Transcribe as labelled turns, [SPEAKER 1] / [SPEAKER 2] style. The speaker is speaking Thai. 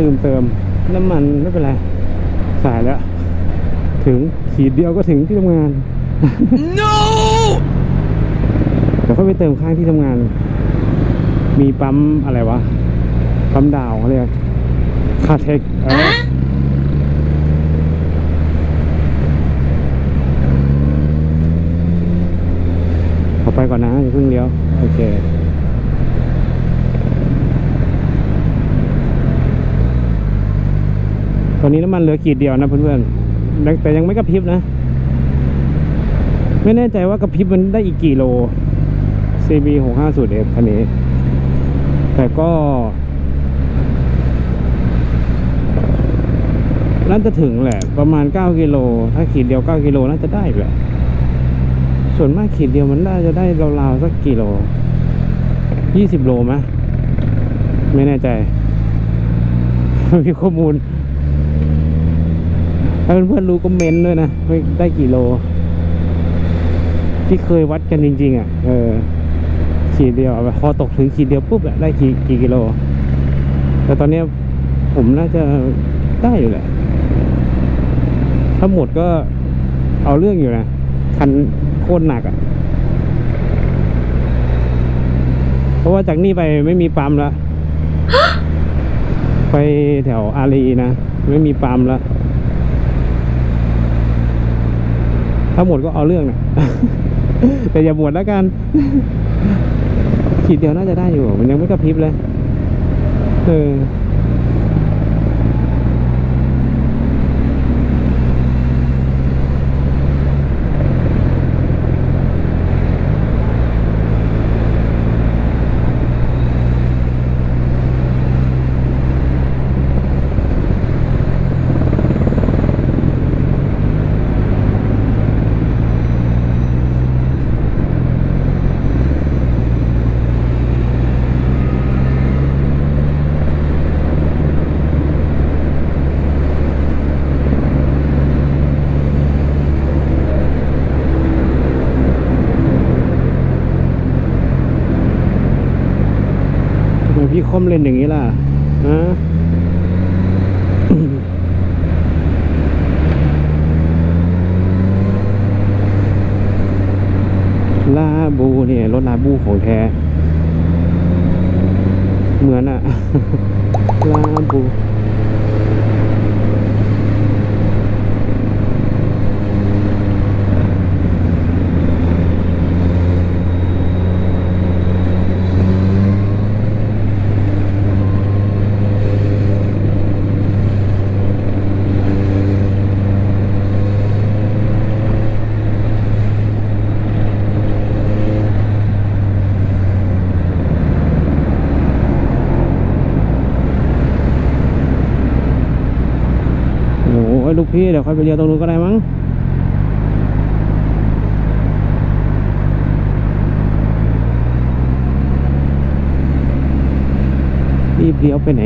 [SPEAKER 1] ลืมเติมน้ำมันไม่เป็นไร สายแล้ว ถึงขีดเดียวก็ถึงที่ทำงาน
[SPEAKER 2] No!
[SPEAKER 1] เดี๋ยวก็ไปเติมข้างที่ทำงาน มีปั๊มอะไรวะ ปั๊มดาวเขาเรียกคาเทคเออขอไปก่อนนะอย่าเพิ่งเลี้ยว โอเค ตอนนี้น้ำมันเหลือขีดเดียวนะเพื่อนๆแต่ยังไม่กระพริบนะ ไม่แน่ใจว่ากระพริบมันได้อีกกี่โล CB 6 5 0 F คันนี้ แต่ก็น่าจะถึงแหละ ประมาณ 9 กิโล ถ้าขีดเดียว 9 กิโลน่าจะได้แหละ ส่วนมากขีดเดียวมันน่าจะได้ราวๆสักกิโล 20 โลไหมไม่แน่ใจไม่มีข้อมูล ถ้าเพื่อนๆรู้ก็เมนต์ด้วยนะได้กี่โล ที่เคยวัดกันจริง ๆ อะ เออ ขีดเดียวพอตกถึงขีดเดียวปุ๊บอะได้กี่กี่กิโล แต่ตอนนี้ผมน่าจะได้อยู่แหละ ถ้าหมดก็เอาเรื่องอยู่นะคันโคตรหนักอะเพราะว่าจากนี่ไปไม่มีปั๊มล้วไปแถวอารีนะ ไม่มีปั๊มแล้ว ถ้าหมดก็เอาเรื่องนะแต่อย่าหมดแล้วกันขีดเดียวน่าจะได้อยู่ มันยังไม่กระพริบเลย เออ ไมพี่คมเล่นอย่างนี้ล่ะฮะลาบูเนี่ยรถลาบูของแท้ เหมือนอะลาบู โอ้ลูกพี่เดี๋ยวค่อยไปเรียวตรงนู้นก็ได้มั้งรีบเลี้ยวไปไหน